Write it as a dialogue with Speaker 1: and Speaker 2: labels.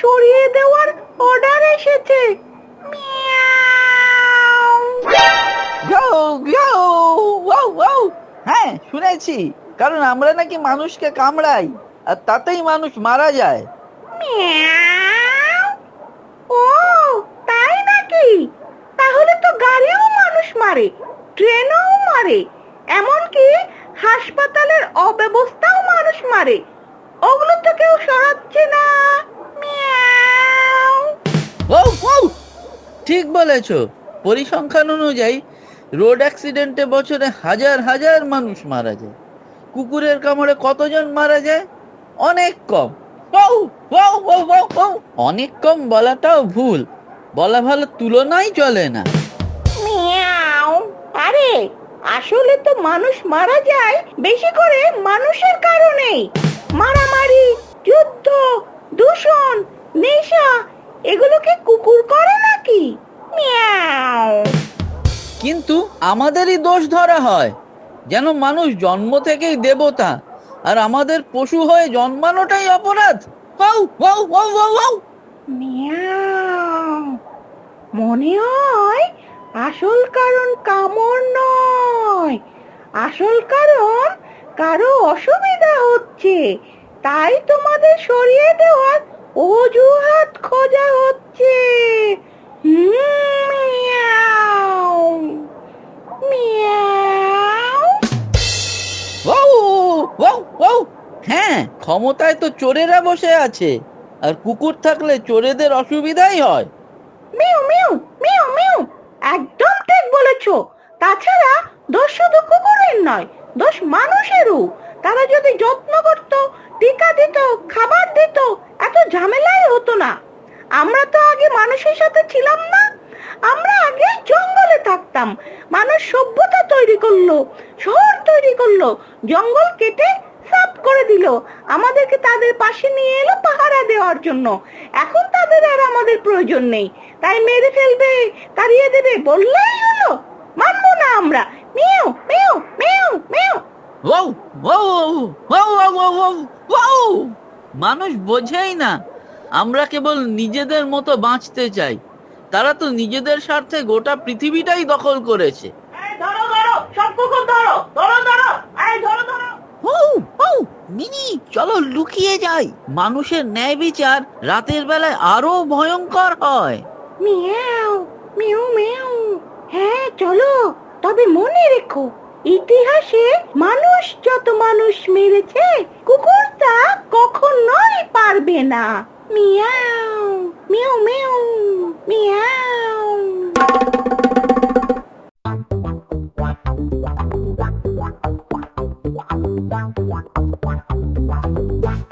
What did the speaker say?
Speaker 1: সরিয়ে দেওয়ার অর্ডার এসেছে।
Speaker 2: হ্যাঁ শুনেছি। কারণ আমরা নাকি মানুষকে কামড়াই আর তাতেই মানুষ মারা যায়।
Speaker 1: ও তাই নাকি? তাহলে তো গাড়িও মানুষ মারে ট্রেনও মারে এমনকি হাসপাতালের অব্যবস্থাও মানুষ মারে। ওগুলো তো কেউ সরাচ্ছে না।
Speaker 2: ঠিক বলেছ। পরিসংখ্যান অনুযায়ী রোড অ্যাক্সিডেন্টে বছরে হাজার হাজার মানুষ মারা যায়। কুকুরের কামড়ে কতজন মারা যায়? অনেক কম। অনেক কম বলাটাও ভুল। বলা ভালো তুলনাই চলে না।
Speaker 1: আরে, আসলে তো মানুষ মারা যায় বেশি করে মানুষের কারণেই। মারামারি, যুদ্ধ, দূষণ, নেশা, এগুলোকে কুকুর
Speaker 2: কিন্তু আমাদেরই দোষ ধরা হয়। যেন মানুষ জন্ম থেকেই দেবতা আর আমাদের পশু হয়ে জন্মানোটাই অপরাধ।
Speaker 1: মনে হয় আসল কারণ কামড় নয়। আসল কারণ কারও অসুবিধা হচ্ছে। তাই তোমাদের সরিয়ে দেওয়ার অজুহাত খোঁজা হচ্ছে। হুম,
Speaker 2: ওউ। হ্যাঁ ক্ষমতায় তো চোরেরা বসে আছে। আর কুকুর থাকলে চোরেদের অসুবিধাই হয়।
Speaker 1: মিউ মিউ মিউ মিউ, একদম ঠিক বলেছ। তাছাড়া দোষ শুধু কুকুরের নয়, দোষ মানুষেরও। তারা যদি যত্ন করত, টিকা দিত, খাবার দিত, এত ঝামেলাই হতো না। আমরা তো আগে মানুষের সাথে ছিলাম না। আমরা আগে জঙ্গলে থাকতাম। মানুষ সভ্যতা তৈরি করল, শহর তৈরি করল, জঙ্গল কেটে সাফ করে দিল। আমাদেরকে তাদের পাশে নিয়ে এলো পাহারা দেওয়ার জন্য। এখন তাদের আর আমাদের প্রয়োজন নেই। তাই মেরে ফেলবে তাড়িয়ে দেবে বললেই হলো। মানবো না আমরা। মিউ মিউ মিউ
Speaker 2: ওউ, ওউ, ওউ, ওউ, ওউ, ওউ, ওউ। মানুষ বোঝেই না। আমরা কেবল নিজেদের মতো বাঁচতে চাই। তারা তো নিজেদের স্বার্থে গোটা পৃথিবীটাই দখল করেছে।
Speaker 1: ধরো ধরো সব কুকুর
Speaker 2: চলো লুকিয়ে যাই। মানুষের ন্যায় বিচার রাতের বেলায় আরও ভয়ঙ্কর হয়।
Speaker 1: হ্যাঁ চলো। তবে মনে রেখো, ইতিহাসে মানুষ যত মানুষ মেরেছে, কুকুর তা নয় পারবে না। মিয়াও, মিউ মিউ, মিয়াও। Wow. Bye.